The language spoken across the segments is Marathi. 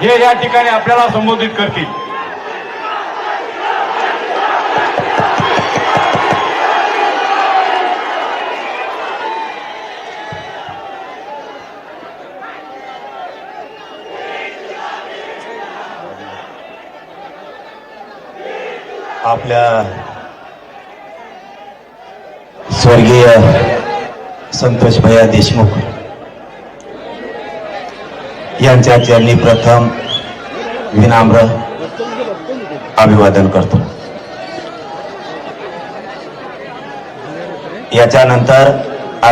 हे या ठिकाणी आपल्याला संबोधित करतील. आपल्या स्वर्गीय संतोष भैया देशमुख. यांच्या चरणी प्रथम विनाम्र अभिवादन करतो. याच्यानंतर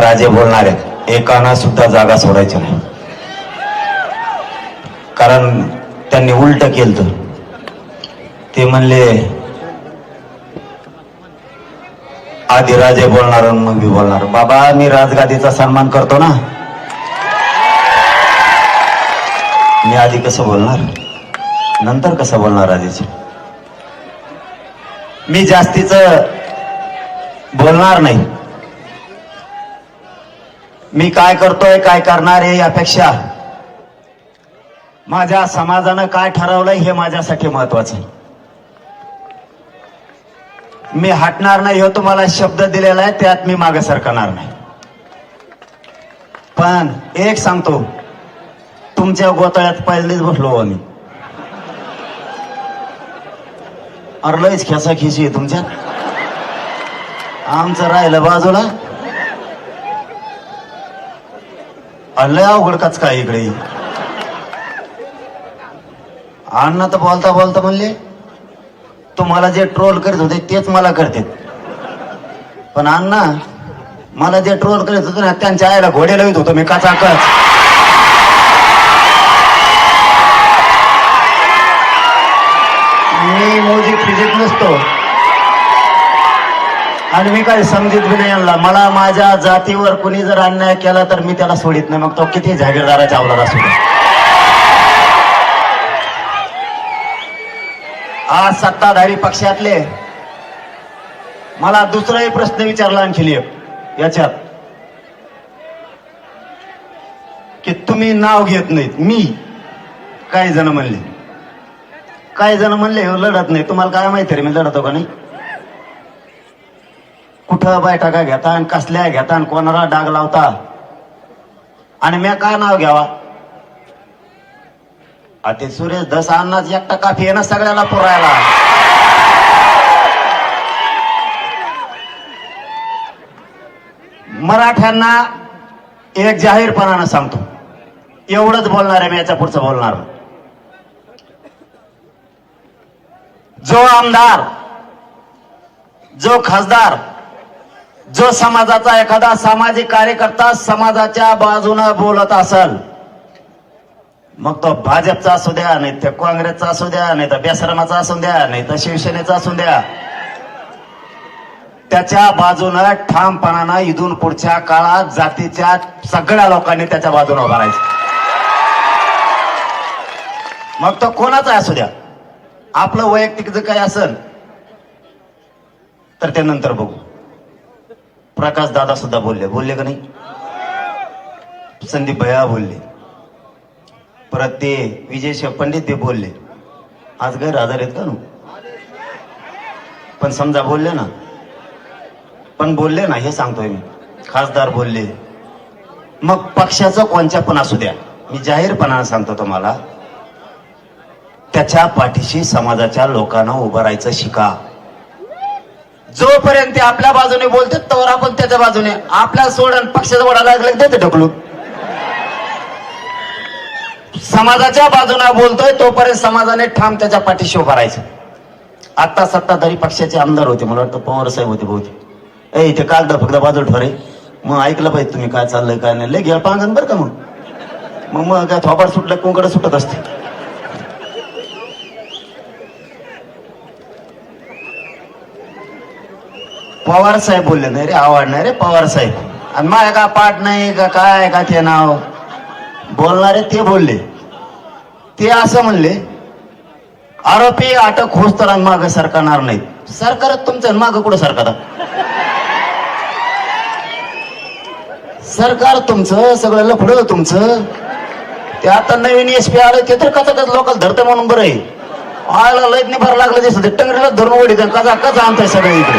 राजे बोलणार आहेत. एकाना सुद्धा जागा सोडायची नाही. कारण त्यांनी उलट केलं ते म्हणले आधी राजे बोलणार आणि मग मी बोलणार. बाबा मी राजगादीचा सन्मान करतो ना. मी आधी कसं बोलणार? नंतर कसं बोलणार आधीच? मी जास्तीच बोलणार नाही. मी काय करतोय काय करणार आहे यापेक्षा माझ्या समाजानं काय ठरवलंय हे माझ्यासाठी महत्वाचं. आहे मी हटणार नाही हो तुम्हाला शब्द दिलेला आहे त्यात मी मागे सरकणार नाही. पण एक सांगतो तुमच्या गोताळ्यात पहिलेच बसलो आम्ही. अरे लयच खेसा खिशी आहे तुमच्या आमचं राहिलं बाजूला. लय अवघड काच काय इकडे. अण्णा तर बोलता बोलता म्हणले तुम्हाला जे ट्रोल करत होते तेच मला करते पण अण्णा मला जे ट्रोल करत होते ना त्यांच्या आईला घोडे लावित होतो मी काचा काच आणि म्युझिक फिजिक नसतो. आणि मी काही समजित बी नाही आणला मला माझ्या जातीवर कुणी जर अन्याय केला तर मी त्याला सोडित नाही. मग तो किती जागीरदाराच्या अवलाद असू आज सत्ताधारी पक्षातले मला दुसराही प्रश्न विचारला आणखी एक. याच्यात. की तुम्ही नाव घेत नाहीत. मी. काही जण म्हणले. काही जण म्हणले "हो, लढत नाही. तुम्हाला काय माहिती रे मी लढतो का नाही? कुठं बैठका घेता आणि कसल्या घेता आणि कोणाला डाग लावता? आणि मी काय नाव घ्यावा? अति सुरेश दस अन्नाच एकटा काफी आहे ना सगळ्याला पुरायला. मराठ्यांना एक जाहीरपणानं सांगतो. एवढंच बोलणार आहे मी याच्या पुढचं बोलणार. जो आमदार जो खासदार जो समाजाचा एखादा सामाजिक कार्यकर्ता समाजाच्या बाजूनं बोलत असल मग तो भाजपचा असू द्या नाही तर काँग्रेसचा असू द्या नाही तर बेसरमाचा असू द्या नाही तर शिवसेनेचा असू द्या. त्याच्या बाजूनं ठामपणानं इथून पुढच्या काळात जातीच्या सगळ्या लोकांनी त्याच्या बाजूनं उभारायचं मग तो कोणाचा असू द्या? आपलं वैयक्तिक जर काय असेल तर ते नंतर बघू. प्रकाश दादा सुद्धा बोलले. बोलले का नाही? संदीप भैया बोलले. परत ते विजय शेख पंडित ते बोलले. आज गैरहजर आहेत का नु? पण समजा बोलले ना. पण बोलले ना हे सांगतोय मी. खासदार बोलले. मग पक्षाचं कोणच्या पण असू द्या. मी जाहीरपणानं सांगतो तुम्हाला. त्याच्या पाठीशी समाजाच्या लोकांना उभं राहायचं शिका. जोपर्यंत ते आपल्या बाजूने बोलते तोवर आपण त्याच्या बाजूने. आपल्या सोडून पक्षाचा वडा लागला देते ढकलून. समाजाच्या बाजूने बोलतोय तोपर्यंत समाजाने ठाम त्याच्या पाठीशी उभा राहायचं. आता सत्ताधारी पक्षाचे आमदार होते मला वाटतं पवार साहेब होते बहुते ए इथे काल फक्त बाजू ठरे. मग ऐकलं पाहिजे तुम्ही काय चाललंय काय नाही. लय गेल पांगण बरं का मग? मग मग काय थोपाड सुटलं कोंकड सुटत असते. पवार साहेब बोलले नाही रे आवडणारे रे पवार साहेब. आणि माझ्या का पाठ नाही का काय का ते नाव? बोलणारे ते बोलले. ते असं म्हणले आरोपी अटक होस तर माग सरकारणार नाहीत सरकार तुमचं माग कुठं सरकार सरकार तुमचं सगळं लफडं तुमचं. ते आता नवीन एस पी आलं ते तर कचा कच लोकल धरते म्हणून बरं आहे. आयला लयत नाही भर लागलं दिसत टंगरीला धरून ओढीत कचा कचा आणताय सगळं इकडे.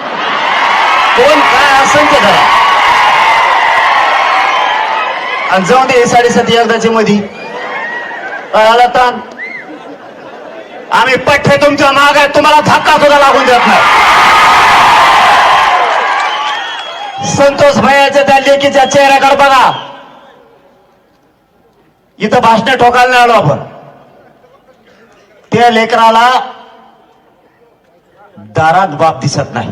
कोण काय असेल ते धरा. आणि जाऊन दे साडेसाती एकदाच्या मधी. आला ताण आम्ही पठ्ठे तुमच्या माग आहे तुम्हाला धक्का सुद्धा लागून देत नाही. संतोष भैयाच्या त्या लेकीच्या चेहऱ्याकडे बघा. इथं भाषण ठोकायला नाही आलो आपण. त्या लेकराला दारात बाप दिसत नाही.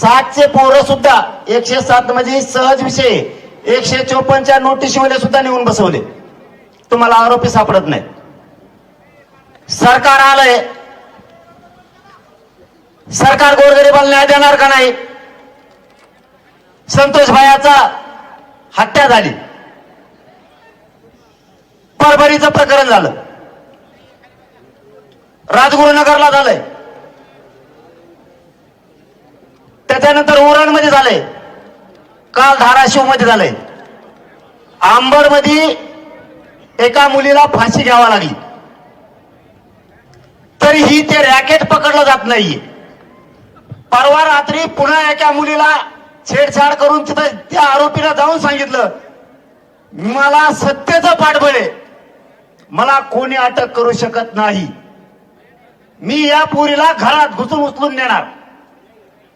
सातशे पोरं सुद्धा एकशे सात म्हणजे सहज विषय. एकशे चोपन्नच्या नोटीसमध्ये सुद्धा नेऊन बसवले. तुम्हाला आरोपी सापडत नाही. सरकार आलंय. सरकार गोरगरिबाला न्याय देणार का नाही? संतोष भायाचा हत्या झाली. परभणीचं प्रकरण झालं. राजगुरुनगरला झालंय. त्याच्यानंतर उरणमध्ये झालंय. काल धाराशिवमध्ये झालंय. आंबरमध्ये एका मुलीला फाशी घ्यावा लागली. तरीही ते रॅकेट पकडलं जात नाहीये. परवा रात्री पुन्हा एका मुलीला छेडछाड करून तिथं त्या आरोपीला जाऊन सांगितलं मला सत्तेचं पाठबळ आहे मला कोणी अटक करू शकत नाही. मी या पुरीला घरात घुसून उचलून नेणार.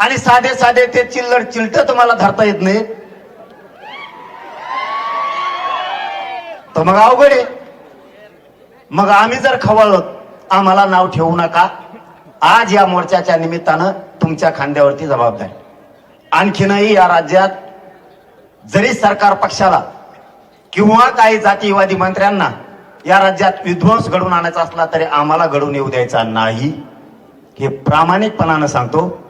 आणि साधे साधे ते चिल्लड चिलट तुम्हाला धरता येत नाही. तर मग अवघड आहे. मग आम्ही जर खवळलो आम्हाला नाव ठेवू नका. आज या मोर्चाच्या निमित्तानं तुमच्या खांद्यावरती जबाबदारी. आणखीनही या राज्यात जरी सरकार पक्षाला किंवा काही जातीयवादी मंत्र्यांना या राज्यात विध्वंस घडवून आणायचा असला तरी आम्हाला घडवून येऊ द्यायचा नाही. हे प्रामाणिकपणानं सांगतो.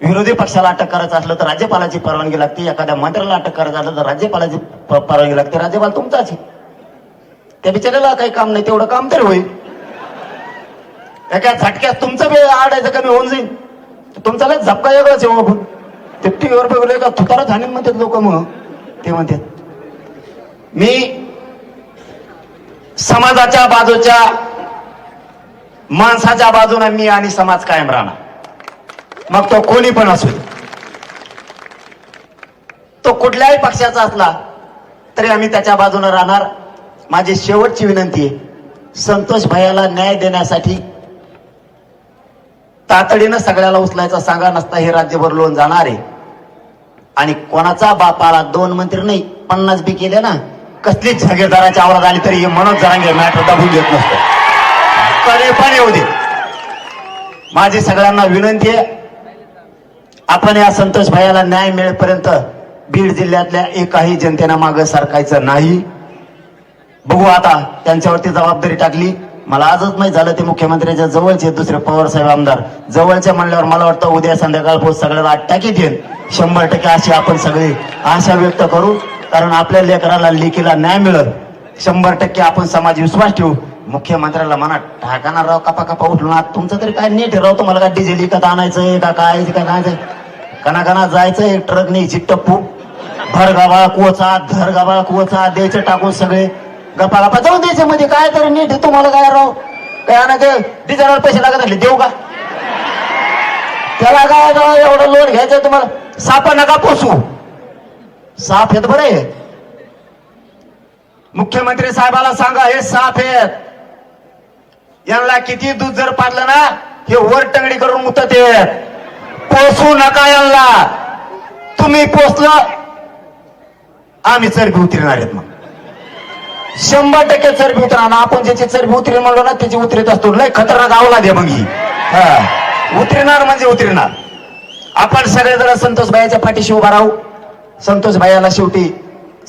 विरोधी पक्षाला अटक करायचं असलं तर राज्यपालाची परवानगी लागते. एखाद्या मंत्र्याला अटक करायचं असलं तर राज्यपालाची परवानगी लागते. राज्यपाल तुमचाच त्या बिचाऱ्याला काही काम नाही तेवढं काम तरी होईल. एका झटक्यात तुमचं वेळ आडायचं कमी होऊन जाईल. तुमचा लय झपका वेगळाच आहे हो आपण ते टीव्हीवर बघले का तुतारा झाले म्हणतात लोक मग ते म्हणतात मी समाजाच्या बाजूच्या माणसाच्या बाजूने मी आणि समाज कायम राहणार. मग तो कोणी पण असू. तो कुठल्याही पक्षाचा असला तरी आम्ही त्याच्या बाजूने राहणार. माझी शेवटची विनंती आहे संतोष भैयाला न्याय देण्यासाठी तातडीनं सगळ्याला उचलायचा सांगा नसता हे राज्यभर लोन जाणार आहे. आणि कोणाचा बापाला दोन मंत्री नाही पन्नास बी केले ना कसलीच जागीरदाराची आवाज आली तरी हे मनोज जरांगे मॅटर दाबून देत नसतो. तरी पण येऊ दे. माझी सगळ्यांना विनंती आहे आपण या संतोष भाईला न्याय मिळेपर्यंत बीड जिल्ह्यातल्या एकाही जनतेनं मागं सरकायचं नाही. बघू आता त्यांच्यावरती जबाबदारी टाकली. मला आजच नाही झालं ते मुख्यमंत्र्यांच्या जवळचे दुसरे पवार साहेब आमदार. जवळचे म्हणल्यावर मला वाटतं उद्या संध्याकाळपोच सगळ्याला टाकी घेईल शंभर टक्के अशी आपण सगळी आशा व्यक्त करू. कारण आपल्या लेकराला लेखीला न्याय मिळत शंभर टक्के आपण समाज विश्वास ठेवू. मुख्यमंत्र्याला म्हणा ठाकाना राव कपा कपा उठलो ना तुमचं तरी काय नीट राव तुम्हाला काय डिझेल विकत आणायचंय का काय का काय? कणाकणा जायचं एक ट्रक न्यायची टप्पू भर गावा कोचा धर गावा कोचा द्यायचे टाकून सगळे. गप्पा गप्पा जाऊन द्यायचे मध्ये काय तरी नीट तुम्हाला काय राव? काय ना डिझेलवर पैसे लागत असले देऊ का? त्याला काय राव एवढं लोन घ्यायचं तुम्हाला? सापा नका पोसू. साप आहेत बरे. मुख्यमंत्री साहेबाला सांगा हे साप आहेत. यांना किती दूध जर पाडलं ना हे वर टंगडी करून मुतत आहेत. पोसू नका यांना. तुम्ही पोचलं आम्ही चरबी उतरणार आहेत मग. शंभर टक्के चरबी उतरणार. आपण ज्याची चरबी उतरेल म्हणलो ना त्याची उतरत असतो. लय खतरनाक आवला दे मग ही. उतरणार म्हणजे उतरणार. आपण सगळेजण संतोष भाईच्या पाठीशी उभा राहू. संतोष भाईला शेवटी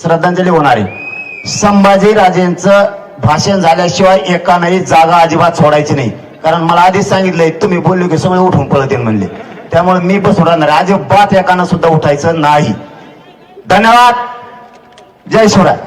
श्रद्धांजली होणार आहे. संभाजी राजेंचं भाषण झाल्याशिवाय एकानंही जागा अजिबात सोडायची नाही. कारण मला आधीच सांगितलंय तुम्ही बोललो की सगळे उठून पळतील म्हणले. त्यामुळे मी पण सोडणार नाही. अजिबात एकानं सुद्धा उठायचं नाही. धन्यवाद. जय शिवराय.